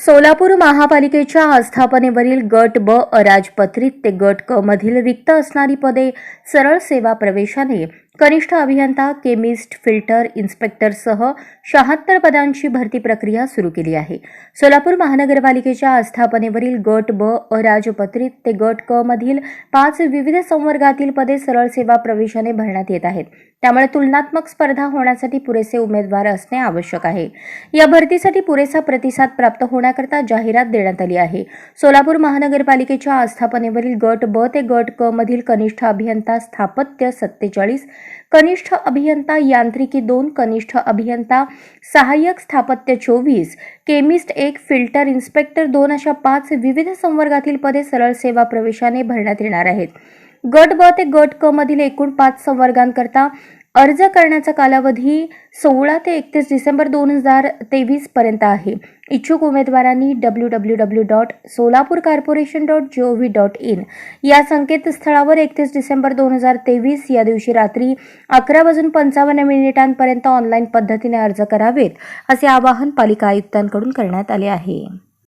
सोलापूर महापालिकेच्या आस्थापनेवरील गट ब अराजपत्रित ते गट क मधील रिक्त असणारी पदे सरळ सेवा प्रवेशाने कनिष्ठ अभियंता केमिस्ट फिल्टर इन्स्पेक्टरसह शहात्तर पदांची भरती प्रक्रिया सुरू केली आहे. सोलापूर महानगरपालिकेच्या आस्थापनेवरील गट ब अराजपत्रित ते गट क मधील पाच विविध संवर्गातील पदे सरळ सेवा प्रवेशाने भरण्यात येत आहेत. त्यामुळे तुलनात्मक स्पर्धा होण्यासाठी पुरेसे उमेदवार असणे आवश्यक आहे. या भरतीसाठी पुरेसा प्रतिसाद प्राप्त होण्याकरता जाहिरात देण्यात आली आहे. सोलापूर महानगरपालिकेच्या आस्थापनेवरील गट ब ते गट क मधील कनिष्ठ अभियंता स्थापत्य सत्तेचाळीस कनिष्ठ अभियंता यांत्रिकी दोन कनिष्ठ अभियंता सहाय्यक स्थापत्य चोवीस केमिस्ट एक फिल्टर इन्स्पेक्टर दोन अशा पाच विविध संवर्गातील पदे सरळ सेवा प्रवेशाने भरण्यात येणार आहेत. गट ब ते गट क मधील एकूण पाच संवर्गांकरता अर्ज करण्याचा कालावधी सोळा ते एकतीस डिसेंबर दोन हजार तेवीस पर्यंत आहे. इच्छुक उमेदवारांनी W W W dot Solapur corporation dot G O V dot in या संकेतस्थळावर एकतीस डिसेंबर दोन हजार तेवीस या दिवशी रात्री अकरा वाजून पंचावन्न मिनिटांपर्यंत ऑनलाईन पद्धतीने अर्ज करावेत असे आवाहन पालिका आयुक्तांकडून करण्यात आले आहे.